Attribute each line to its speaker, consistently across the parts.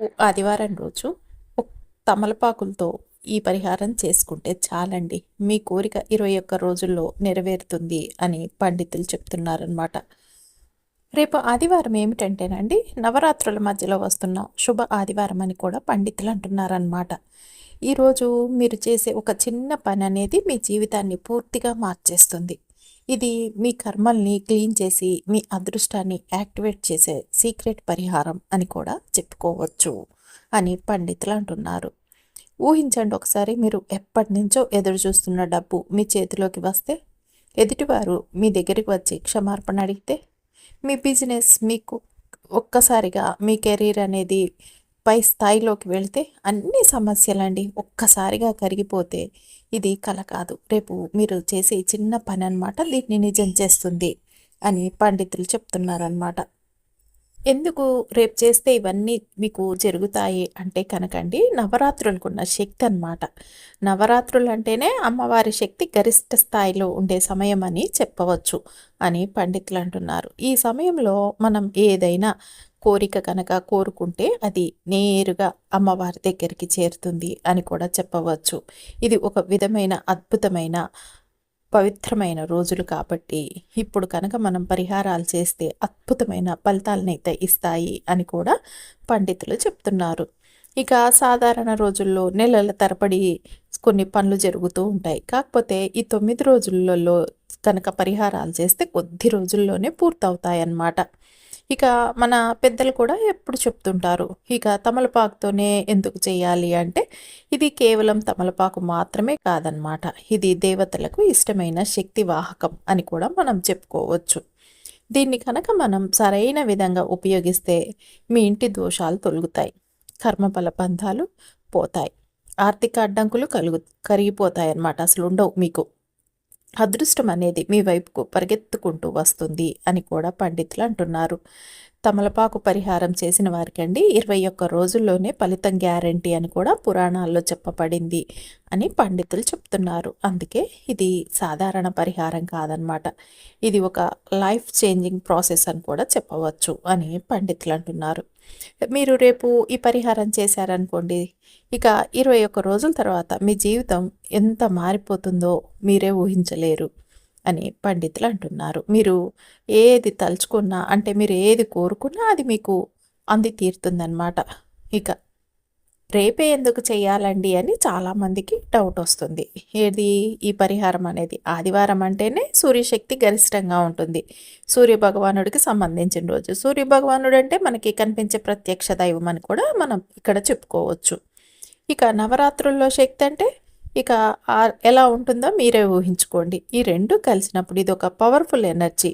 Speaker 1: ఆదివారం రోజు తమలపాకులతో ఈ పరిహారం చేసుకుంటే చాలండి. మీ కోరిక ఇరవై ఒక్క రోజుల్లో నెరవేరుతుంది అని పండితులు చెప్తున్నారనమాట రేపు ఆదివారం ఏమిటంటేనండి నవరాత్రుల మధ్యలో వస్తున్న శుభ ఆదివారం అని కూడా పండితులు అంటున్నారనమాట ఈరోజు మీరు చేసే ఒక చిన్న పని అనేది మీ జీవితాన్ని పూర్తిగా మార్చేస్తుంది. ఇది మీ కర్మల్ని క్లీన్ చేసి మీ అదృష్టాన్ని యాక్టివేట్ చేసే సీక్రెట్ పరిహారం అని కూడా చెప్పుకోవచ్చు అని పండితులు అంటున్నారు. ఊహించండి ఒకసారి మీరు ఎప్పటి నుంచో ఎదురు చూస్తున్న డబ్బు మీ చేతిలోకి వస్తే ఎదుటివారు మీ దగ్గరికి వచ్చి క్షమార్పణ అడిగితే మీ బిజినెస్ మీకు ఒక్కసారిగా మీ కెరీర్ అనేది పై స్థాయిలోకి వెళితే అన్ని సమస్యలండి ఒక్కసారిగా కరిగిపోతే ఇది కల కాదు. రేపు మీరు చేసే చిన్న పని అనమాట దీన్ని నిజం చేస్తుంది అని పండితులు చెప్తున్నారనమాట ఎందుకు రేపు చేస్తే ఇవన్నీ మీకు జరుగుతాయి అంటే కనకండి నవరాత్రులకున్న శక్తి అనమాట నవరాత్రులు అంటేనే అమ్మవారి శక్తి గరిష్ట స్థాయిలో ఉండే సమయం అని చెప్పవచ్చు అని పండితులు అంటున్నారు. ఈ సమయంలో మనం ఏదైనా కోరిక కనుక కోరుకుంటే అది నేరుగా అమ్మవారి దగ్గరికి చేరుతుంది అని కూడా చెప్పవచ్చు. ఇది ఒక విధమైన అద్భుతమైన పవిత్రమైన రోజులు కాబట్టి ఇప్పుడు కనుక మనం పరిహారాలు చేస్తే అద్భుతమైన ఫలితాలనైతే ఇస్తాయి అని కూడా పండితులు చెప్తున్నారు. ఇక సాధారణ రోజుల్లో నెలల తరబడి కొన్ని పనులు జరుగుతూ ఉంటాయి. కాకపోతే ఈ తొమ్మిది రోజులలో కనుక పరిహారాలు చేస్తే కొద్ది రోజుల్లోనే పూర్తవుతాయి అన్నమాట ఇక మన పెద్దలు కూడా ఎప్పుడు చెప్తుంటారు ఇక తమలపాకుతోనే ఎందుకు చేయాలి అంటే ఇది కేవలం తమలపాకు మాత్రమే కాదనమాట ఇది దేవతలకు ఇష్టమైన శక్తి వాహకం అని కూడా మనం చెప్పుకోవచ్చు. దీన్ని కనుక మనం సరైన విధంగా ఉపయోగిస్తే మీ ఇంటి దోషాలు తొలుగుతాయి కర్మఫల బంధాలు పోతాయి ఆర్థిక అడ్డంకులు కలుగు కరిగిపోతాయి అన్నమాట అసలు ఉండవు మీకు. అదృష్టం అనేది మీ వైపుకు పరిగెత్తుకుంటూ వస్తుంది అని కూడా పండితులు అంటున్నారు. తమలపాకు పరిహారం చేసిన వారికండి ఇరవై ఒక్క రోజుల్లోనే ఫలితం గ్యారంటీ అని కూడా పురాణాల్లో చెప్పబడింది అని పండితులు చెప్తున్నారు. అందుకే ఇది సాధారణ పరిహారం కాదనమాట. ఇది ఒక లైఫ్ చేంజింగ్ ప్రాసెస్ అని కూడా చెప్పవచ్చు అని పండితులు అంటున్నారు. మీరు రేపు ఈ పరిహారం చేశారనుకోండి ఇక ఇరవై ఒక్క రోజుల తర్వాత మీ జీవితం ఎంత మారిపోతుందో మీరే ఊహించలేరు. అని పండితులు అంటున్నారు. మీరు ఏది తలుచుకున్నా అంటే మీరు ఏది కోరుకున్నా అది మీకు అంది తీరుతుందన్నమాట ఇక రేపే ఎందుకు చేయాలండి అని చాలామందికి డౌట్ వస్తుంది. ఏది ఈ పరిహారం అనేది? ఆదివారం అంటేనే సూర్యశక్తి గరిష్టంగా ఉంటుంది. సూర్య భగవానుడికి సంబంధించిన రోజు. సూర్య భగవానుడు అంటే మనకి కనిపించే ప్రత్యక్ష దైవం అని కూడా మనం ఇక్కడ చెప్పుకోవచ్చు. ఇక నవరాత్రుల్లో శక్తి అంటే ఇక ఎలా ఉంటుందో మీరే ఊహించుకోండి. ఈ రెండు కలిసినప్పుడు ఇది ఒక పవర్ఫుల్ ఎనర్జీ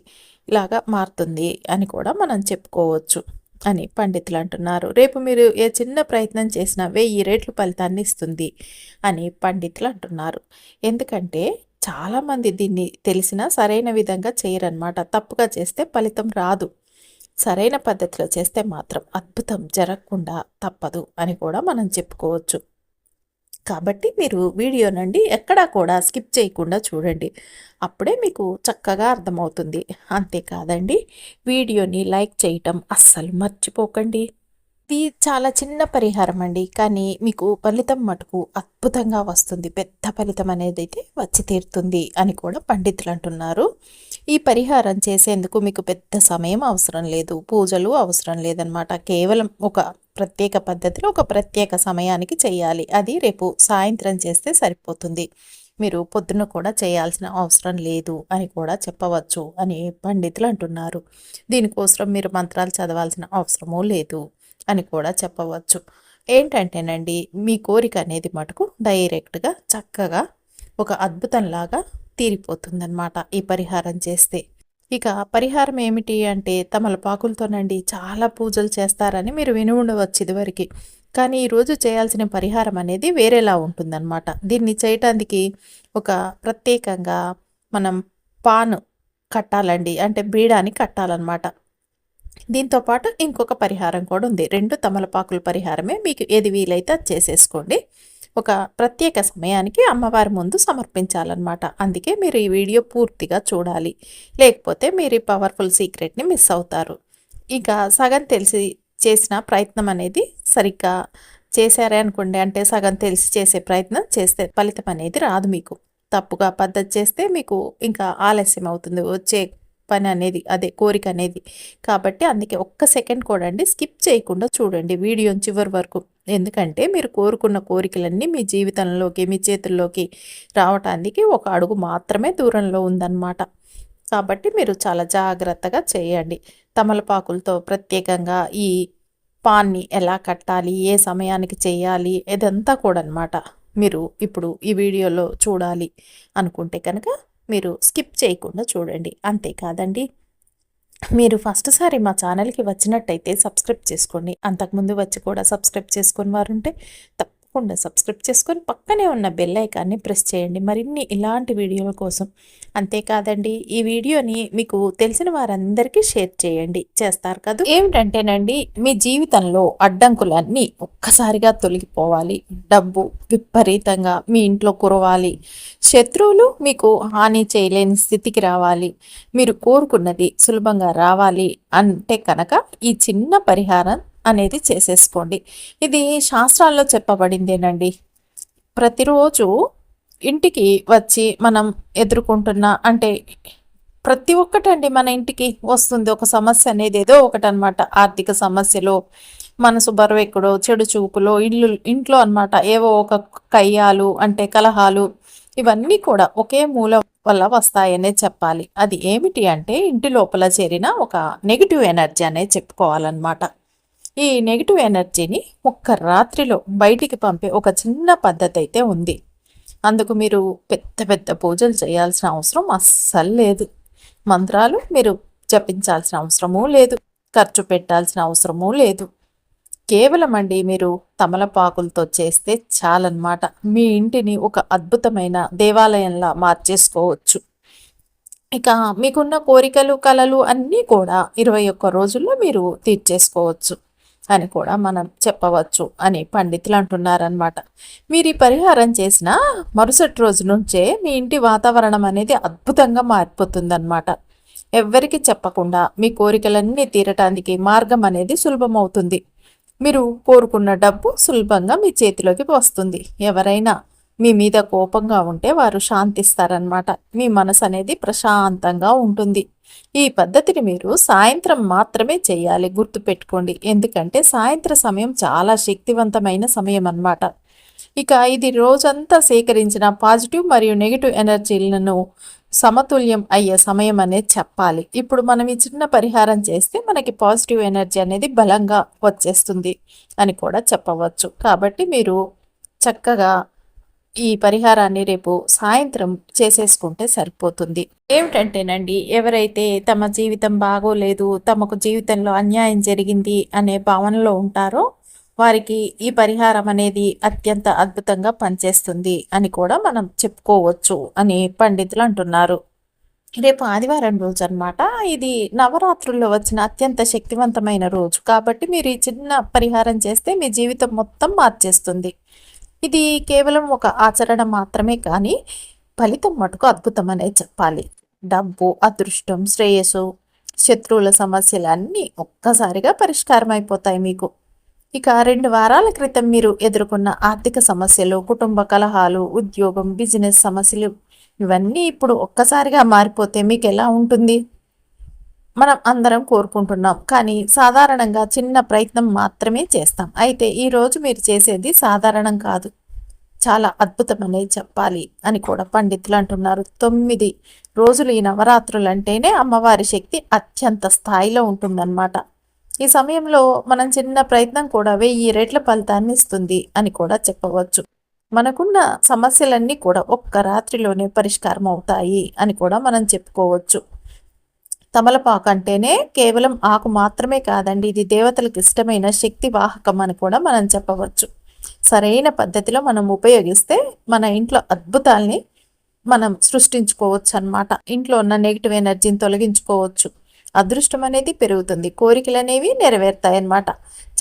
Speaker 1: ఇలాగా మారుతుంది అని కూడా మనం చెప్పుకోవచ్చు అని పండితులు అంటున్నారు. రేపు మీరు ఏ చిన్న ప్రయత్నం చేసినా వెయ్యి రేట్లు ఫలితాన్ని ఇస్తుంది అని పండితులు అంటున్నారు. ఎందుకంటే చాలామంది దీన్ని తెలిసినా సరైన విధంగా చేయరనమాట తప్పుగా చేస్తే ఫలితం రాదు. సరైన పద్ధతిలో చేస్తే మాత్రం అద్భుతం జరగకుండా తప్పదు అని కూడా మనం చెప్పుకోవచ్చు. కాబట్టి మీరు వీడియో నుండి ఎక్కడా కూడా స్కిప్ చేయకుండా చూడండి. అప్పుడే మీకు చక్కగా అర్థమవుతుంది. అంతేకాదండి వీడియోని లైక్ చేయటం అస్సలు మర్చిపోకండి. ఇది చాలా చిన్న పరిహారం అండి. కానీ మీకు ఫలితం మటుకు అద్భుతంగా వస్తుంది. పెద్ద ఫలితం అనేది అయితే వచ్చి తీరుతుంది అని కూడా పండితులు అంటున్నారు. ఈ పరిహారం చేసేందుకు మీకు పెద్ద సమయం అవసరం లేదు. పూజలు అవసరం లేదనమాట కేవలం ఒక ప్రత్యేక పద్ధతిలో ఒక ప్రత్యేక సమయానికి చేయాలి. అది రేపు సాయంత్రం చేస్తే సరిపోతుంది. మీరు పొద్దున కూడా చేయాల్సిన అవసరం లేదు అని కూడా చెప్పవచ్చు అని పండితులు అంటున్నారు. దీనికోసం మీరు మంత్రాలు చదవాల్సిన అవసరమూ లేదు. అని కూడా చెప్పవచ్చు. ఏంటంటేనండి మీ కోరిక అనేది మటుకు డైరెక్ట్గా చక్కగా ఒక అద్భుతంలాగా తీరిపోతుందన్నమాట ఈ పరిహారం చేస్తే. ఇక పరిహారం ఏమిటి అంటే తమలపాకులతోనండి చాలా పూజలు చేస్తారని మీరు విని ఉండవచ్చు ఇదివరకు. కానీ ఈరోజు చేయాల్సిన పరిహారం అనేది వేరేలా ఉంటుందన్నమాట. దీన్ని చేయటానికి ఒక ప్రత్యేకంగా మనం పాను కట్టాలండి. అంటే బీడాని కట్టాలన్నమాట. దీంతోపాటు ఇంకొక పరిహారం కూడా ఉంది. రెండు తమలపాకుల పరిహారమే. మీకు ఏది వీలైతే అది చేసేసుకోండి. ఒక ప్రత్యేక సమయానికి అమ్మవారి ముందు సమర్పించాలన్నమాట. అందుకే మీరు ఈ వీడియో పూర్తిగా చూడాలి. లేకపోతే మీరు ఈ పవర్ఫుల్ సీక్రెట్ని మిస్ అవుతారు. ఇక సగం తెలిసి చేసిన ప్రయత్నం అనేది సరిగ్గా చేశారే అనుకోండి. అంటే సగం తెలిసి చేసే ప్రయత్నం చేస్తే ఫలితం అనేది రాదు మీకు. తప్పుగా పద్ధతి చేస్తే మీకు ఇంకా ఆలస్యం అవుతుంది. వచ్చే పని అనేది అదే కోరిక అనేది కాబట్టి అందుకే ఒక్క సెకండ్ కూడా అండి స్కిప్ చేయకుండా చూడండి వీడియో చివరి వరకు. ఎందుకంటే మీరు కోరుకున్న కోరికలన్నీ మీ జీవితంలోకి మీ చేతుల్లోకి రావటానికి ఒక అడుగు మాత్రమే దూరంలో ఉందన్నమాట. కాబట్టి మీరు చాలా జాగ్రత్తగా చేయండి. తమలపాకులతో ప్రత్యేకంగా ఈ పాన్ని ఎలా కట్టాలి ఏ సమయానికి చేయాలి ఇదంతా కూడా అనమాట మీరు ఇప్పుడు ఈ వీడియోలో చూడాలి అనుకుంటే కనుక మీరు స్కిప్ చేయకుండా చూడండి. అంతేకాదండి మీరు ఫస్ట్ సారి మా ఛానల్కి వచ్చినట్టయితే సబ్స్క్రైబ్ చేసుకోండి. అంతకుముందు వచ్చి కూడా సబ్స్క్రైబ్ చేసుకుని వారుంటే తప్పకుండా సబ్స్క్రైబ్ చేసుకొని పక్కనే ఉన్న బెల్ ఐకాన్ని ప్రెస్ చేయండి. మరిన్ని ఇలాంటి వీడియోల కోసం అంతేకాదండి ఈ వీడియోని మీకు తెలిసిన వారందరికీ షేర్ చేయండి. చేస్తారు కదా? ఏమిటంటేనండి మీ జీవితంలో అడ్డంకులన్నీ ఒక్కసారిగా తొలగిపోవాలి. డబ్బు విపరీతంగా మీ ఇంట్లో కురవాలి. శత్రువులు మీకు హాని చేయలేని స్థితికి రావాలి. మీరు కోరుకున్నది సులభంగా రావాలి అంటే కనుక ఈ చిన్న పరిహారం అనేది చేసేసుకోండి. ఇది శాస్త్రాల్లో చెప్పబడిందేనండి. ప్రతిరోజు ఇంటికి వచ్చి మనం ఎదుర్కొంటున్న అంటే ప్రతి ఒక్కటండి మన ఇంటికి వస్తుంది. ఒక సమస్య అనేది ఏదో ఒకటి అనమాట ఆర్థిక సమస్యలు మనసు బరువెక్కడో చెడు చూపులో ఇల్లు ఇంట్లో అనమాట ఏవో ఒక కయ్యాలు అంటే కలహాలు ఇవన్నీ కూడా ఒకే మూల వల్ల వస్తాయనే చెప్పాలి. అది ఏమిటి అంటే ఇంటి లోపల చేరిన ఒక నెగిటివ్ ఎనర్జీ అనేది చెప్పుకోవాలన్నమాట. ఈ నెగిటివ్ ఎనర్జీని ఒక్క రాత్రిలో బయటికి పంపే ఒక చిన్న పద్ధతి అయితే ఉంది. అందుకు మీరు పెద్ద పెద్ద పూజలు చేయాల్సిన అవసరం అస్సలు లేదు. మంత్రాలు మీరు జపించాల్సిన అవసరమూ లేదు. ఖర్చు పెట్టాల్సిన అవసరమూ లేదు. కేవలం అండి మీరు తమలపాకులతో చేస్తే చాలన్నమాట. మీ ఇంటిని ఒక అద్భుతమైన దేవాలయంలా మార్చేసుకోవచ్చు. ఇక మీకున్న కోరికలు కలలు అన్నీ కూడా ఇరవై ఒక్క రోజుల్లో మీరు తీర్చేసుకోవచ్చు. అని కూడా మనం చెప్పవచ్చు అని పండితులు అంటున్నారనమాట మీరు ఈ పరిహారం చేసిన మరుసటి రోజు నుంచే మీ ఇంటి వాతావరణం అనేది అద్భుతంగా మారిపోతుందన్నమాట. ఎవ్వరికి చెప్పకుండా మీ కోరికలన్నీ తీరటానికి మార్గం అనేది సులభమవుతుంది. మీరు కోరుకున్న డబ్బు సులభంగా మీ చేతిలోకి వస్తుంది. ఎవరైనా మీ మీద కోపంగా ఉంటే వారు శాంతిస్తారనమాట మీ మనసు అనేది ప్రశాంతంగా ఉంటుంది. ఈ పద్ధతిని మీరు సాయంత్రం మాత్రమే చేయాలి గుర్తుపెట్టుకోండి. ఎందుకంటే సాయంత్ర సమయం చాలా శక్తివంతమైన సమయం అన్నమాట. ఇక ఇది రోజంతా సేకరించిన పాజిటివ్ మరియు నెగిటివ్ ఎనర్జీలను సమతుల్యం అయ్యే సమయం అనేది చెప్పాలి. ఇప్పుడు మనం ఈ చిన్న పరిహారం చేస్తే మనకి పాజిటివ్ ఎనర్జీ అనేది బలంగా వచ్చేస్తుంది అని కూడా చెప్పవచ్చు. కాబట్టి మీరు చక్కగా ఈ పరిహారాన్ని రేపు సాయంత్రం చేసేసుకుంటే సరిపోతుంది. ఏమిటంటేనండి ఎవరైతే తమ జీవితం బాగోలేదు తమకు జీవితంలో అన్యాయం జరిగింది అనే భావనలో ఉంటారో వారికి ఈ పరిహారం అనేది అత్యంత అద్భుతంగా పనిచేస్తుంది అని కూడా మనం చెప్పుకోవచ్చు అని పండితులు అంటున్నారు. రేపు ఆదివారం రోజు అనమాట ఇది నవరాత్రుల్లో వచ్చిన అత్యంత శక్తివంతమైన రోజు. కాబట్టి మీరు ఈ చిన్న పరిహారం చేస్తే మీ జీవితం మొత్తం మార్చేస్తుంది. ఇది కేవలం ఒక ఆచరణ మాత్రమే కానీ ఫలితం మటుకు అద్భుతం అనే చెప్పాలి. డబ్బు అదృష్టం శ్రేయస్సు శత్రువుల సమస్యలు అన్నీ ఒక్కసారిగా పరిష్కారం అయిపోతాయి మీకు. ఇక రెండు వారాల క్రితం మీరు ఎదుర్కొన్న ఆర్థిక సమస్యలు కుటుంబ కలహాలు ఉద్యోగం బిజినెస్ సమస్యలు ఇవన్నీ ఇప్పుడు ఒక్కసారిగా మారిపోతే మీకు ఎలా ఉంటుంది? మనం అందరం కోరుకుంటున్నాం. కానీ సాధారణంగా చిన్న ప్రయత్నం మాత్రమే చేస్తాం. అయితే ఈరోజు మీరు చేసేది సాధారణం కాదు. చాలా అద్భుతమనే చెప్పాలి అని కూడా పండితులు అంటున్నారు. తొమ్మిది రోజులు ఈ నవరాత్రులు అంటేనే అమ్మవారి శక్తి అత్యంత స్థాయిలో ఉంటుందన్నమాట. ఈ సమయంలో మనం చిన్న ప్రయత్నం కూడా వెయ్యి రెట్ల ఫలితాన్ని ఇస్తుంది అని కూడా చెప్పవచ్చు. మనకున్న సమస్యలన్నీ కూడా ఒక్క రాత్రిలోనే పరిష్కారం అవుతాయి అని కూడా మనం చెప్పుకోవచ్చు. తమలపాకు అంటేనే కేవలం ఆకు మాత్రమే కాదండి ఇది దేవతలకు ఇష్టమైన శక్తి వాహకం అని కూడా మనం చెప్పవచ్చు. సరైన పద్ధతిలో మనం ఉపయోగిస్తే మన ఇంట్లో అద్భుతాల్ని మనం సృష్టించుకోవచ్చు అనమాట ఇంట్లో ఉన్న నెగిటివ్ ఎనర్జీని తొలగించుకోవచ్చు. అదృష్టం అనేది పెరుగుతుంది కోరికలు అనేవి నెరవేరుతాయి అన్నమాట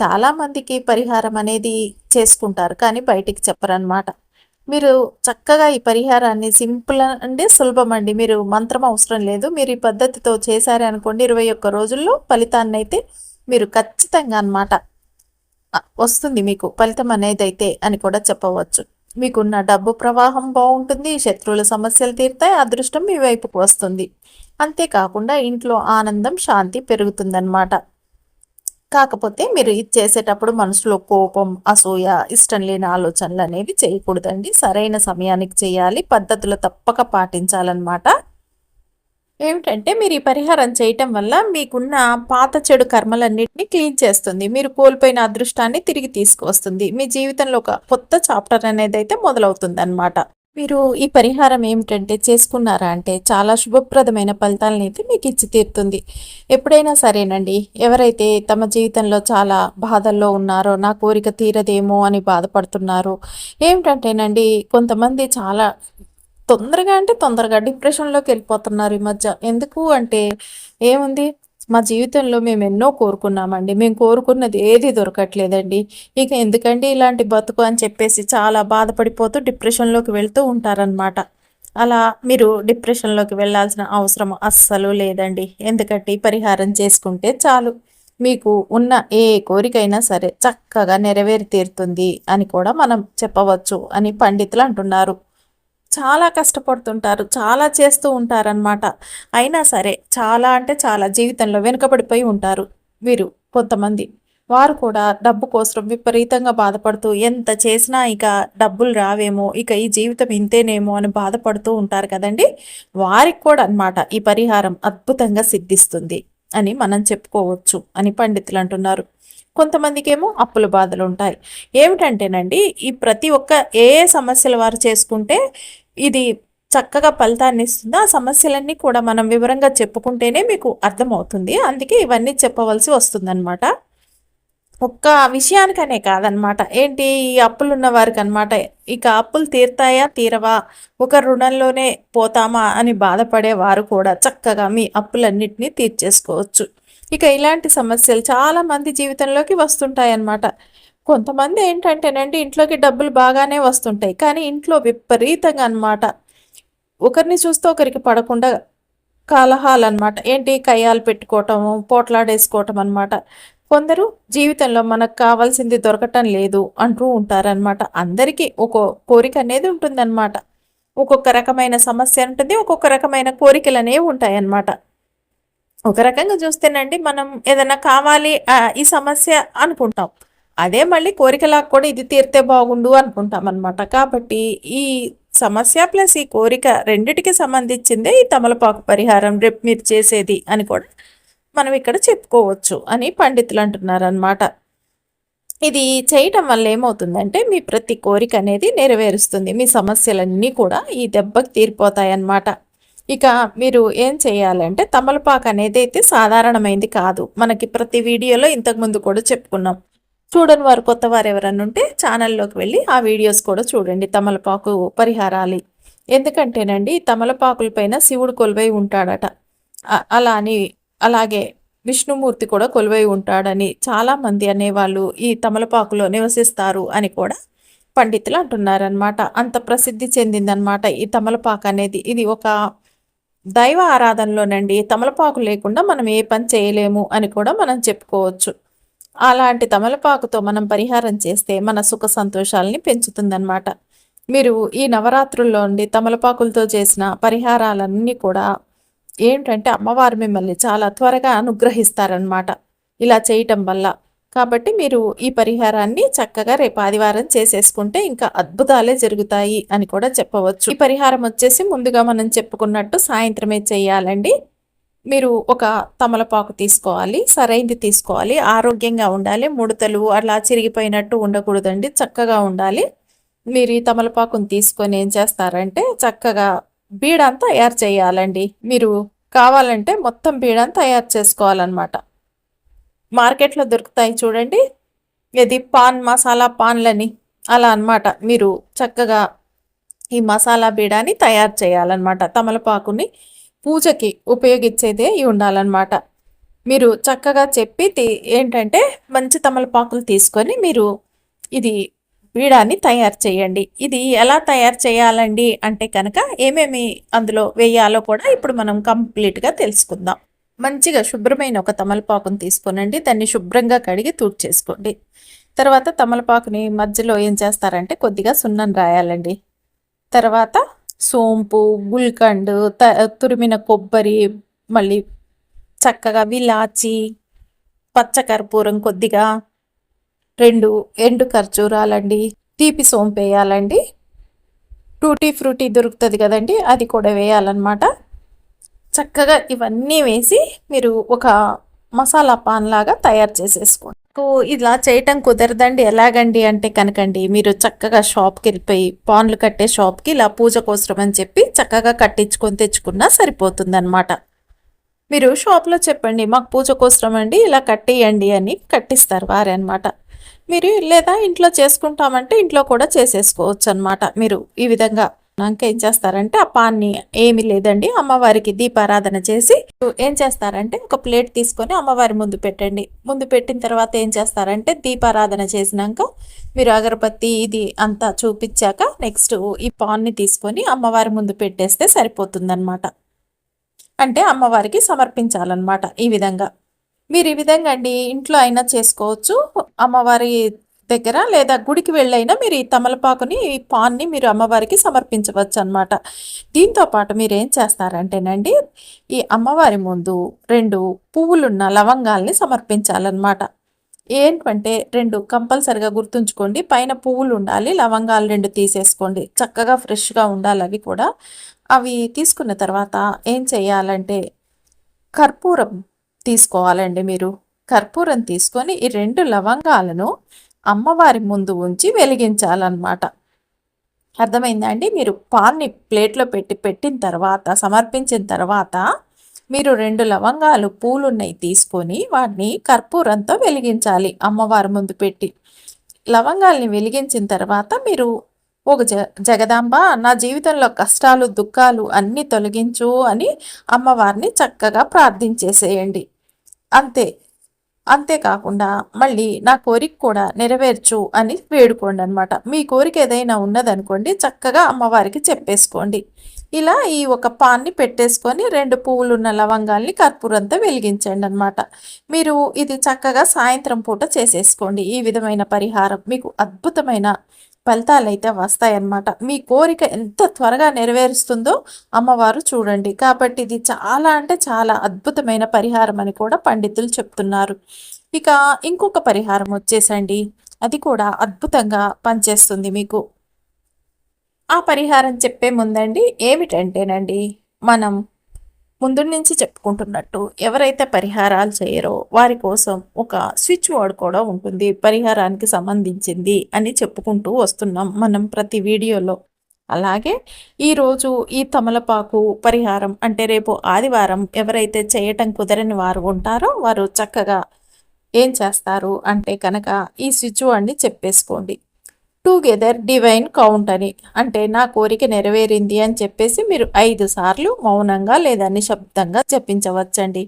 Speaker 1: చాలామందికి పరిహారం అనేది చేసుకుంటారు కానీ బయటికి చెప్పరనమాట మీరు చక్కగా ఈ పరిహారాన్ని సింపుల్ అంటే సులభం అండి మీరు మంత్రం అవసరం లేదు. మీరు ఈ పద్ధతితో చేశారే అనుకోండి ఇరవై ఒక్క రోజుల్లో ఫలితాన్ని అయితే మీరు ఖచ్చితంగా అనమాట అన్నమాట వస్తుంది మీకు ఫలితం అనేది అయితే అని కూడా చెప్పవచ్చు. మీకున్న డబ్బు ప్రవాహం బాగుంటుంది శత్రువుల సమస్యలు తీరుతాయి అదృష్టం మీ వైపుకు వస్తుంది. అంతేకాకుండా ఇంట్లో ఆనందం శాంతి పెరుగుతుందన్నమాట. కాకపోతే మీరు ఇది చేసేటప్పుడు మనసులో కోపం అసూయ ఇష్టం లేని ఆలోచనలు అనేవి చేయకూడదండి. సరైన సమయానికి చేయాలి పద్ధతులు తప్పక పాటించాలన్నమాట. ఏమిటంటే మీరు ఈ పరిహారం చేయటం వల్ల మీకున్న పాత చెడు కర్మలన్నింటినీ క్లీన్ చేస్తుంది. మీరు కోల్పోయిన అదృష్టాన్ని తిరిగి తీసుకువస్తుంది. మీ జీవితంలో ఒక కొత్త చాప్టర్ అనేది అయితే మొదలవుతుంది అనమాట మీరు ఈ పరిహారం ఏమిటంటే చేసుకున్నారా? అంటే చాలా శుభప్రదమైన ఫలితాలను అయితే మీకు ఇచ్చి తీరుతుంది. ఎప్పుడైనా సరేనండి. ఎవరైతే తమ జీవితంలో చాలా బాధల్లో ఉన్నారో నా కోరిక తీరదేమో అని బాధపడుతున్నారో ఏమిటంటేనండి కొంతమంది చాలా తొందరగా అంటే తొందరగా డిప్రెషన్లోకి వెళ్ళిపోతున్నారు ఈ మధ్య. ఎందుకు అంటే ఏముంది? మా జీవితంలో మేము ఎన్నో కోరుకున్నామండి. మేము కోరుకున్నది ఏది దొరకట్లేదండి. ఇక ఎందుకండి ఇలాంటి బతుకు అని చెప్పేసి చాలా బాధపడిపోతూ డిప్రెషన్లోకి వెళ్తూ ఉంటారనమాట అలా మీరు డిప్రెషన్లోకి వెళ్ళాల్సిన అవసరం అస్సలు లేదండి. ఎందుకంటే పరిహారం చేసుకుంటే చాలు. మీకు ఉన్న ఏ కోరికైనా సరే చక్కగా నెరవేరి తీరుతుంది అని కూడా మనం చెప్పవచ్చు అని పండితులు అంటున్నారు. చాలా కష్టపడుతుంటారు చాలా చేస్తూ ఉంటారనమాట అయినా సరే చాలా అంటే చాలా జీవితంలో వెనుకబడిపోయి ఉంటారు వీరు కొంతమంది. వారు కూడా డబ్బు కోసం విపరీతంగా బాధపడుతూ ఎంత చేసినా ఇక డబ్బులు రావేమో ఇక ఈ జీవితం ఇంతేనేమో అని బాధపడుతూ ఉంటారు కదండి. వారికి కూడా అనమాట ఈ పరిహారం అద్భుతంగా సిద్ధిస్తుంది అని మనం చెప్పుకోవచ్చు అని పండితులు అంటున్నారు. కొంతమందికి ఏమో అప్పుల బాధలు ఉంటాయి. ఏమిటంటేనండి ఈ ప్రతి ఒక్క ఏ సమస్యలు వారు చేసుకుంటే ఇది చక్కగా ఫలితాన్ని ఇస్తుంది? ఆ సమస్యలన్నీ కూడా మనం వివరంగా చెప్పుకుంటేనే మీకు అర్థమవుతుంది. అందుకే ఇవన్నీ చెప్పవలసి వస్తుందన్నమాట. ఒక్క విషయానికనే కాదనమాట ఏంటి? ఈ అప్పులు ఉన్న వారికి అనమాట ఇక అప్పులు తీరుతాయా? తీరవా? ఒక రుణంలోనే పోతామా? అని బాధపడే వారు కూడా చక్కగా మీ అప్పులన్నింటినీ తీర్చేసుకోవచ్చు. ఇక ఇలాంటి సమస్యలు చాలా మంది జీవితంలోకి వస్తుంటాయి అన్నమాట కొంతమంది ఏంటంటేనండి ఇంట్లోకి డబ్బులు బాగానే వస్తుంటాయి. కానీ ఇంట్లో విపరీతంగా అనమాట ఒకరిని చూస్తే ఒకరికి పడకుండా కలహాలు అనమాట ఏంటి? కయ్యాలు పెట్టుకోవటము పోట్లాడేసుకోవటం అనమాట కొందరు జీవితంలో మనకు కావాల్సింది దొరకటం లేదు అంటూ ఉంటారనమాట అందరికీ ఒక కోరిక అనేది ఉంటుందన్నమాట. ఒక్కొక్క రకమైన సమస్య ఉంటుంది ఒక్కొక్క రకమైన కోరికలు అనేవి ఉంటాయన్నమాట. ఒక రకంగా చూస్తేనండి మనం ఏదైనా కావాలి ఈ సమస్య అనుకుంటాం. అదే మళ్ళీ కోరికలాగా కూడా ఇది తీరితే బాగుండు అనుకుంటాం అనమాట కాబట్టి ఈ సమస్య ప్లస్ ఈ కోరిక రెండిటికి సంబంధించిందే ఈ తమలపాకు పరిహారం రేపు మీరు చేసేది అని కూడా మనం ఇక్కడ చెప్పుకోవచ్చు అని పండితులు అంటున్నారు అనమాట ఇది చేయటం వల్ల ఏమవుతుందంటే మీ ప్రతి కోరిక అనేది నెరవేరుస్తుంది. మీ సమస్యలన్నీ కూడా ఈ దెబ్బకి తీరిపోతాయి అన్నమాట ఇక మీరు ఏం చేయాలంటే తమలపాకు అనేది అయితే సాధారణమైంది కాదు. మనకి ప్రతి వీడియోలో ఇంతకుముందు కూడా చెప్పుకున్నాం. చూడని వారు కొత్త వారు ఎవరన్నా ఉంటే ఛానల్లోకి వెళ్ళి ఆ వీడియోస్ కూడా చూడండి. తమలపాకు పరిహారాలు. ఎందుకంటేనండి తమలపాకులపైన శివుడు కొలువై ఉంటాడట. అలా అని అలాగే విష్ణుమూర్తి కూడా కొలువై ఉంటాడని చాలామంది అనేవాళ్ళు ఈ తమలపాకులో నివసిస్తారు అని కూడా పండితులు అంటున్నారనమాట అంత ప్రసిద్ధి చెందిందనమాట ఈ తమలపాకు అనేది. ఇది ఒక దైవ ఆరాధనలోనండి. తమలపాకు లేకుండా మనం ఏ పని చేయలేము అని కూడా మనం చెప్పుకోవచ్చు. అలాంటి తమలపాకుతో మనం పరిహారం చేస్తే మన సుఖ సంతోషాలని పెంచుతుందన్నమాట. మీరు ఈ నవరాత్రుల్లో ఉండి తమలపాకులతో చేసిన పరిహారాలన్నీ కూడా ఏంటంటే అమ్మవారు మిమ్మల్ని చాలా త్వరగా అనుగ్రహిస్తారనమాట ఇలా చేయటం వల్ల. కాబట్టి మీరు ఈ పరిహారాన్ని చక్కగా రేపు ఆదివారం చేసేసుకుంటే ఇంకా అద్భుతాలే జరుగుతాయి అని కూడా చెప్పవచ్చు. ఈ పరిహారం వచ్చేసి ముందుగా మనం చెప్పుకున్నట్టు సాయంత్రమే చేయాలండి. మీరు ఒక తమలపాకు తీసుకోవాలి సరైంది తీసుకోవాలి ఆరోగ్యంగా ఉండాలి ముడతలు అలా చిరిగిపోయినట్టు ఉండకూడదండి చక్కగా ఉండాలి. మీరు ఈ తమలపాకుని తీసుకొని ఏం చేస్తారంటే చక్కగా బీడంతా తయారు చేయాలండి. మీరు కావాలంటే మొత్తం బీడంతా తయారు చేసుకోవాలన్నమాట. మార్కెట్లో దొరుకుతాయి చూడండి. ఇది పాన్ మసాలా పాన్లని అలా అనమాట మీరు చక్కగా ఈ మసాలా బీడాని తయారు చేయాలన్నమాట తమలపాకుని. పూజకి ఉపయోగించేదే ఇవి ఉండాలన్నమాట. మీరు చక్కగా చెప్పి ఏంటంటే మంచి తమలపాకులు తీసుకొని మీరు ఇది బీడాన్ని తయారు చేయండి. ఇది ఎలా తయారు చేయాలండి అంటే కనుక ఏమేమి అందులో వేయాలో కూడా ఇప్పుడు మనం కంప్లీట్గా తెలుసుకుందాం. మంచిగా శుభ్రమైన ఒక తమలపాకుని తీసుకోనండి. దాన్ని శుభ్రంగా కడిగి చేసుకోండి. తర్వాత తమలపాకుని మధ్యలో ఏం చేస్తారంటే కొద్దిగా సున్నం రాయాలండి. తర్వాత సోంపు గుల్కండ్ త తురిమిన కొబ్బరి మళ్ళీ చక్కగా విలాచి పచ్చకర్పూరం కొద్దిగా రెండు ఎండు ఖర్జూరాలండి తీపి సోంపు వేయాలండి. టూటీ ఫ్రూటీ దొరుకుతుంది కదండి అది కూడా వేయాలన్నమాట. చక్కగా ఇవన్నీ వేసి మీరు ఒక మసాలా పాన్ లాగా తయారు చేసేసుకోండి. ఇలా చేయటం కుదరదండి. ఎలాగండి అంటే కనకండి మీరు చక్కగా షాప్కి వెళ్ళిపోయి పాన్లు కట్టే షాప్కి ఇలా పూజ కోసం అని చెప్పి చక్కగా కట్టించుకొని తెచ్చుకున్నా సరిపోతుందన్నమాట. మీరు షాప్లో చెప్పండి మాకు పూజ కోసం అండి ఇలా కట్టేయండి అని కట్టిస్తారు వారే అనమాట మీరు లేదా ఇంట్లో చేసుకుంటామంటే ఇంట్లో కూడా చేసేసుకోవచ్చు అనమాట మీరు ఈ విధంగా ఏం చేస్తారంటే ఆ పాన్ని ఏమి లేదండి. అమ్మవారికి దీపారాధన చేసి ఏం చేస్తారంటే ఒక ప్లేట్ తీసుకొని అమ్మవారి ముందు పెట్టండి. ముందు పెట్టిన తర్వాత ఏం చేస్తారంటే దీపారాధన చేసినాక మీరు అగరబత్తి ఇది అంతా చూపించాక నెక్స్ట్ ఈ పాన్ని తీసుకొని అమ్మవారి ముందు పెట్టేస్తే సరిపోతుందన్నమాట. అంటే అమ్మవారికి సమర్పించాలన్నమాట ఈ విధంగా. మీరు ఈ విధంగా అండి ఇంట్లో అయినా చేసుకోవచ్చు. అమ్మవారి దగ్గర లేదా గుడికి వెళ్ళైనా మీరు ఈ తమలపాకుని ఈ పాన్ని మీరు అమ్మవారికి సమర్పించవచ్చు అనమాట దీంతో పాటు మీరు ఏం చేస్తారంటేనండి ఈ అమ్మవారి ముందు రెండు పువ్వులున్న లవంగాల్ని సమర్పించాలన్నమాట. ఏంటంటే రెండు కంపల్సరిగా గుర్తుంచుకోండి పైన పువ్వులు ఉండాలి లవంగాలు రెండు తీసేసుకోండి. చక్కగా ఫ్రెష్గా ఉండాలి అవి కూడా. అవి తీసుకున్న తర్వాత ఏం చేయాలంటే కర్పూరం తీసుకోవాలండి మీరు. కర్పూరం తీసుకొని ఈ రెండు లవంగాలను అమ్మవారి ముందు ఉంచి వెలిగించాలన్నమాట. అర్థమైందా అండి మీరు పాన్ని ప్లేట్లో పెట్టి పెట్టిన తర్వాత సమర్పించిన తర్వాత మీరు రెండు లవంగాలు పూలున్నాయి తీసుకొని వాటిని కర్పూరంతో వెలిగించాలి అమ్మవారి ముందు పెట్టి. లవంగాల్ని వెలిగించిన తర్వాత మీరు ఒక జ జగదాంబ నా జీవితంలో కష్టాలు దుఃఖాలు అన్నీ తొలగించు అని అమ్మవారిని చక్కగా ప్రార్థించేసేయండి. అంతే. అంతేకాకుండా మళ్ళీ నా కోరిక కూడా నెరవేర్చు అని వేడుకోండి అనమాట మీ కోరిక ఏదైనా ఉన్నదనుకోండి చక్కగా అమ్మవారికి చెప్పేసుకోండి. ఇలా ఈ ఒక పాన్ని పెట్టేసుకొని రెండు పువ్వులు ఉన్న లవంగాల్ని కర్పూరంతో వెలిగించండి అనమాట మీరు ఇది చక్కగా సాయంత్రం పూట చేసేసుకోండి. ఈ విధమైన పరిహారం మీకు అద్భుతమైన ఫలితాలు అయితే వస్తాయన్నమాట. మీ కోరిక ఎంత త్వరగా నెరవేరుస్తుందో అమ్మవారు చూడండి. కాబట్టి ఇది చాలా అంటే చాలా అద్భుతమైన పరిహారం అని కూడా పండితులు చెప్తున్నారు. ఇక ఇంకొక పరిహారం వచ్చేసండి. అది కూడా అద్భుతంగా పనిచేస్తుంది మీకు. ఆ పరిహారం చెప్పే ముందండి ఏమిటంటేనండి మనం ముందు నుంచి చెప్పుకుంటున్నట్టు ఎవరైతే పరిహారాలు చేయరో వారి కోసం ఒక స్విచ్ బోర్డ్ కూడా ఉంటుంది. పరిహారానికి సంబంధించింది అని చెప్పుకుంటూ వస్తున్నాం మనం ప్రతి వీడియోలో. అలాగే ఈరోజు ఈ తమలపాకు పరిహారం అంటే రేపు ఆదివారం ఎవరైతే చేయటం కుదరని వారు ఉంటారో వారు చక్కగా ఏం చేస్తారు అంటే కనుక ఈ స్విచ్ బోర్డ్ని చెప్పేసుకోండి. టుగెదర్ డివైన్ కౌంట్ అని. అంటే నా కోరిక నెరవేరింది అని చెప్పేసి మీరు ఐదు సార్లు మౌనంగా లేదా నిశ్శబ్దంగా చెప్పించవచ్చండి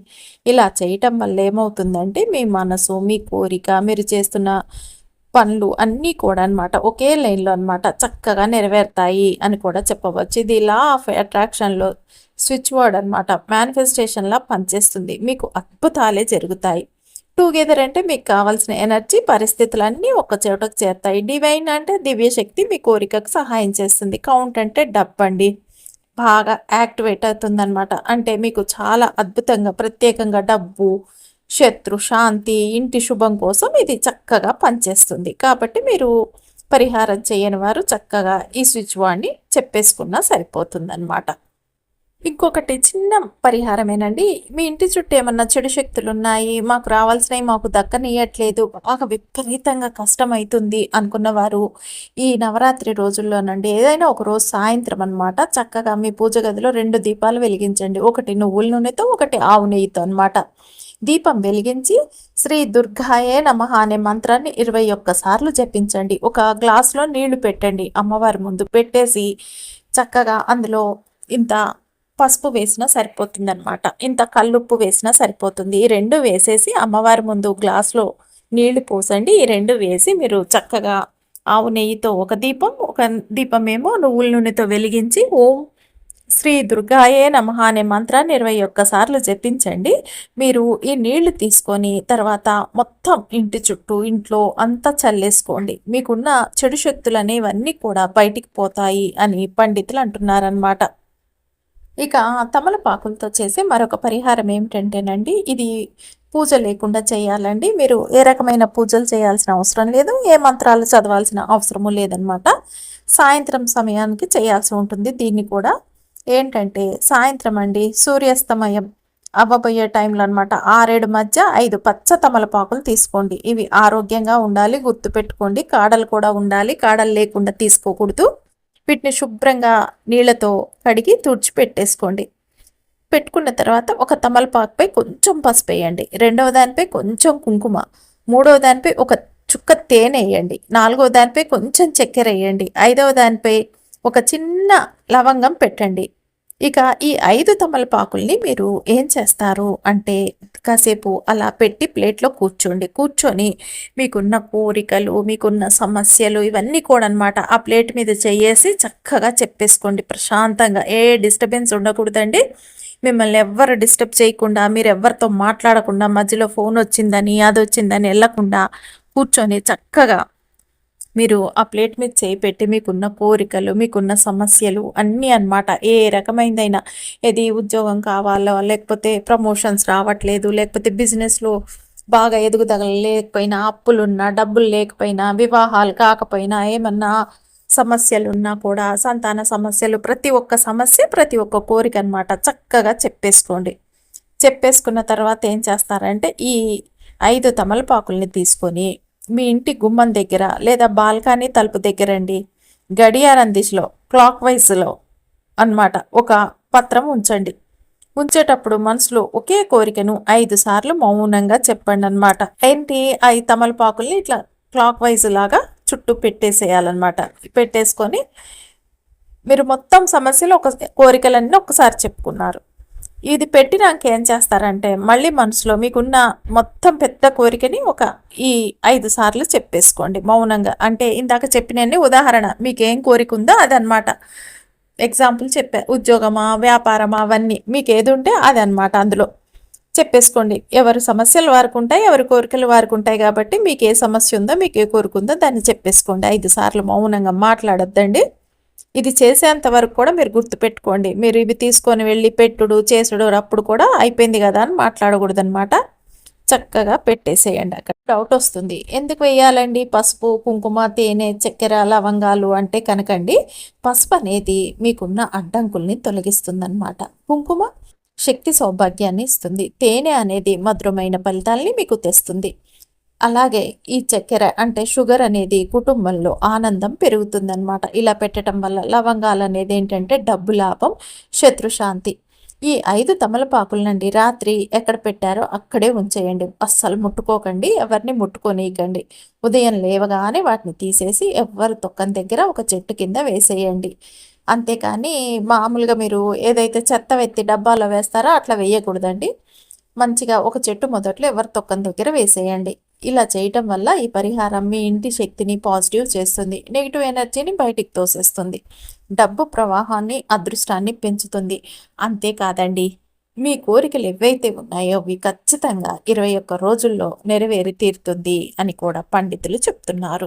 Speaker 1: ఇలా చేయటం వల్ల ఏమవుతుందంటే మీ మనసు మీ కోరిక మీరు చేస్తున్న పనులు అన్నీ కూడా అనమాట ఒకే లైన్లో అనమాట చక్కగా నెరవేరుతాయి అని కూడా చెప్పవచ్చు. ఇది లా ఆఫ్ అట్రాక్షన్లో స్విచ్ వర్డ్ అనమాట మేనిఫెస్టేషన్లా పనిచేస్తుంది. మీకు అద్భుతాలే జరుగుతాయి. టుగెదర్ అంటే మీకు కావాల్సిన ఎనర్జీ పరిస్థితులన్నీ ఒక చోటకు చేరుతాయి. డివైన్ అంటే దివ్య శక్తి మీ కోరికకు సహాయం చేస్తుంది. కౌంట్ అంటే డబ్బండి బాగా యాక్టివేట్ అవుతుందన్నమాట. అంటే మీకు చాలా అద్భుతంగా ప్రత్యేకంగా డబ్బు శత్రు శాంతి ఇంటి శుభం కోసం ఇది చక్కగా పనిచేస్తుంది. కాబట్టి మీరు పరిహారం చేయని వారు చక్కగా ఈ స్విచ్ వాడిని చెప్పేసుకున్నా సరిపోతుందన్నమాట. ఇంకొకటి చిన్న పరిహారమేనండి. మీ ఇంటి చుట్టూ ఏమన్నా చెడు శక్తులు ఉన్నాయి మాకు రావాల్సినవి మాకు దక్కనియట్లేదు బాగా విపరీతంగా కష్టమవుతుంది అనుకున్నవారు ఈ నవరాత్రి రోజుల్లోనండి. ఏదైనా ఒక రోజు సాయంత్రం అనమాట చక్కగా మీ పూజ గదిలో రెండు దీపాలు వెలిగించండి. ఒకటి నువ్వుల నూనెతో ఒకటి ఆవు నెయ్యితో అనమాట దీపం వెలిగించి శ్రీ దుర్గాయే నమ అనే మంత్రాన్ని ఇరవై ఒక్కసార్లు జపించండి. ఒక గ్లాసులో నీళ్ళు పెట్టండి. అమ్మవారి ముందు పెట్టేసి చక్కగా అందులో ఇంత పసుపు వేసినా సరిపోతుంది అనమాట ఇంత కల్లుప్పు వేసినా సరిపోతుంది. ఈ రెండు వేసేసి అమ్మవారి ముందు గ్లాస్లో నీళ్ళు పోసండి. ఈ రెండు వేసి మీరు చక్కగా ఆవు నెయ్యితో ఒక దీపం ఒక దీపం ఏమో నువ్వుల నూనెతో వెలిగించి ఓం శ్రీ దుర్గాయే నమ అనే మంత్రాన్ని ఇరవై ఒక్కసార్లు జపించండి. మీరు ఈ నీళ్ళు తీసుకొని తర్వాత మొత్తం ఇంటి చుట్టూ ఇంట్లో అంతా చల్లేసుకోండి. మీకున్న చెడు శక్తులు అనేవన్నీ కూడా బయటికి పోతాయి అని పండితులు అంటున్నారనమాట ఇక తమలపాకులతో చేసే మరొక పరిహారం ఏమిటంటేనండి ఇది పూజ లేకుండా చేయాలండి. మీరు ఏ రకమైన పూజలు చేయాల్సిన అవసరం లేదు ఏ మంత్రాలు చదవాల్సిన అవసరము లేదనమాట. సాయంత్రం సమయానికి చేయాల్సి ఉంటుంది. దీన్ని కూడా ఏంటంటే సాయంత్రం అండి సూర్యాస్తమయం అవ్వబోయే టైంలో అనమాట. ఆరేడు మధ్య ఐదు పచ్చ తమలపాకులు తీసుకోండి. ఇవి ఆరోగ్యంగా ఉండాలి గుర్తుపెట్టుకోండి. కాడలు కూడా ఉండాలి కాడలు లేకుండా తీసుకోకూడదు. వీటిని శుభ్రంగా నీళ్ళతో కడిగి తుడిచి పెట్టేసుకోండి. పెట్టుకున్న తర్వాత ఒక తమలపాకుపై కొంచెం పసుపు వేయండి. రెండవ దానిపై కొంచెం కుంకుమ మూడవ దానిపై ఒక చుక్క తేనె వేయండి. నాలుగవ దానిపై కొంచెం చక్కెర వేయండి. ఐదవ దానిపై ఒక చిన్న లవంగం పెట్టండి. ఇక ఈ ఐదు తమలపాకుల్ని మీరు ఏం చేస్తారు? అంటే కాసేపు అలా పెట్టి ప్లేట్లో కూర్చోండి. కూర్చొని మీకున్న కోరికలు మీకున్న సమస్యలు ఇవన్నీ కూడా అనమాట ఆ ప్లేట్ మీద చేయేసి చక్కగా చెప్పేసుకోండి. ప్రశాంతంగా. ఏ డిస్టర్బెన్స్ ఉండకూడదండి. మిమ్మల్ని ఎవ్వరు డిస్టర్బ్ చేయకుండా మీరు ఎవరితో మాట్లాడకుండా మధ్యలో ఫోన్ వచ్చిందని అది వచ్చిందని వెళ్ళకుండా కూర్చొని చక్కగా మీరు ఆ ప్లేట్ మీద చేయి పెట్టి మీకున్న కోరికలు మీకున్న సమస్యలు అన్నీ అనమాట ఏ రకమైనదైనా ఏది ఉద్యోగం కావాలో లేకపోతే ప్రమోషన్స్ రావట్లేదు లేకపోతే బిజినెస్లో బాగా ఎదుగుదల లేకపోయినా అప్పులున్నా డబ్బులు లేకపోయినా వివాహాలు కాకపోయినా ఏమన్నా సమస్యలు ఉన్నా కూడా సంతాన సమస్యలు ప్రతి ఒక్క సమస్య ప్రతి ఒక్క కోరిక అనమాట చక్కగా చెప్పేసుకోండి. చెప్పేసుకున్న తర్వాత ఏం చేస్తారంటే ఈ ఐదు తమలపాకుల్ని తీసుకొని మీ ఇంటి గుమ్మం దగ్గర లేదా బాల్కనీ తలుపు దగ్గర అండి. గడియారం దిశలో క్లాక్ వైజ్లో అనమాట ఒక పత్రం ఉంచండి. ఉంచేటప్పుడు మనసులో ఒకే కోరికను ఐదు సార్లు మౌనంగా చెప్పండి అనమాట ఏంటి? ఐ తమలపాకుల్ని ఇట్లా క్లాక్ వైజ్ లాగా చుట్టూ పెట్టేసేయాలన్నమాట. పెట్టేసుకొని మీరు మొత్తం సమస్యలు ఒక కోరికలన్నీ ఒకసారి చెప్పుకున్నారు. ఇది పెట్టినాక ఏం చేస్తారంటే మళ్ళీ మనసులో మీకున్న మొత్తం పెద్ద కోరికని ఒక ఈ ఐదు సార్లు చెప్పేసుకోండి మౌనంగా. అంటే ఇందాక చెప్పినన్ని ఉదాహరణ. మీకేం కోరిక ఉందో అదనమాట ఎగ్జాంపుల్ చెప్పా. ఉద్యోగమా వ్యాపారమా అవన్నీ. మీకు ఏది ఉంటే అది అనమాట అందులో. చెప్పేసుకోండి. ఎవరి సమస్యలు వారికి ఉంటాయి ఎవరి కోరికలు వారికి ఉంటాయి కాబట్టి మీకు ఏ సమస్య ఉందో మీకు ఏ కోరిక ఉందో దాన్ని చెప్పేసుకోండి. ఐదు సార్లు మౌనంగా మాట్లాడొద్దండి. ఇది చేసేంత వరకు కూడా మీరు గుర్తుపెట్టుకోండి. మీరు ఇవి తీసుకొని వెళ్ళి పెట్టుడు చేసుడు అప్పుడు కూడా అయిపోయింది కదా అని మాట్లాడకూడదు అనమాట చక్కగా పెట్టేసేయండి అక్కడ. డౌట్ వస్తుంది. ఎందుకు వేయాలండి? పసుపు కుంకుమ తేనె చక్కెర లవంగాలు అంటే కనకండి పసుపు అనేది మీకున్న అడ్డంకుల్ని తొలగిస్తుందన్నమాట. కుంకుమ శక్తి సౌభాగ్యాన్ని ఇస్తుంది. తేనె అనేది మధురమైన ఫలితాల్ని మీకు తెస్తుంది. అలాగే ఈ చక్కెర అంటే షుగర్ అనేది కుటుంబంలో ఆనందం పెరుగుతుందన్నమాట. ఇలా పెట్టడం వల్ల లవంగాలు అనేది ఏంటంటే డబ్బు లాభం శత్రుశాంతి ఈ ఐదు తమలపాకులనండి రాత్రి ఎక్కడ పెట్టారో అక్కడే ఉంచేయండి. అస్సలు ముట్టుకోకండి ఎవరిని ముట్టుకొనియకండి. ఉదయం లేవగానే వాటిని తీసేసి ఎవరు తొక్కని దగ్గర ఒక చెట్టు కింద వేసేయండి. అంతేకాని మామూలుగా మీరు ఏదైతే చెత్త వెత్తి డబ్బాలో వేస్తారో అట్లా వేయకూడదండి. మంచిగా ఒక చెట్టు మొదట్లో ఎవరి తొక్కని దగ్గర వేసేయండి. ఇలా చేయటం వల్ల ఈ పరిహారం మీ ఇంటి శక్తిని పాజిటివ్ చేస్తుంది నెగిటివ్ ఎనర్జీని బయటికి తోసేస్తుంది డబ్బు ప్రవాహాన్ని అదృష్టాన్ని పెంచుతుంది. అంతేకాదండి మీ కోరికలు ఏవైతే ఉన్నాయో అవి ఖచ్చితంగా ఇరవై ఒక్క రోజుల్లో నెరవేరి తీరుతుంది అని కూడా పండితులు చెప్తున్నారు.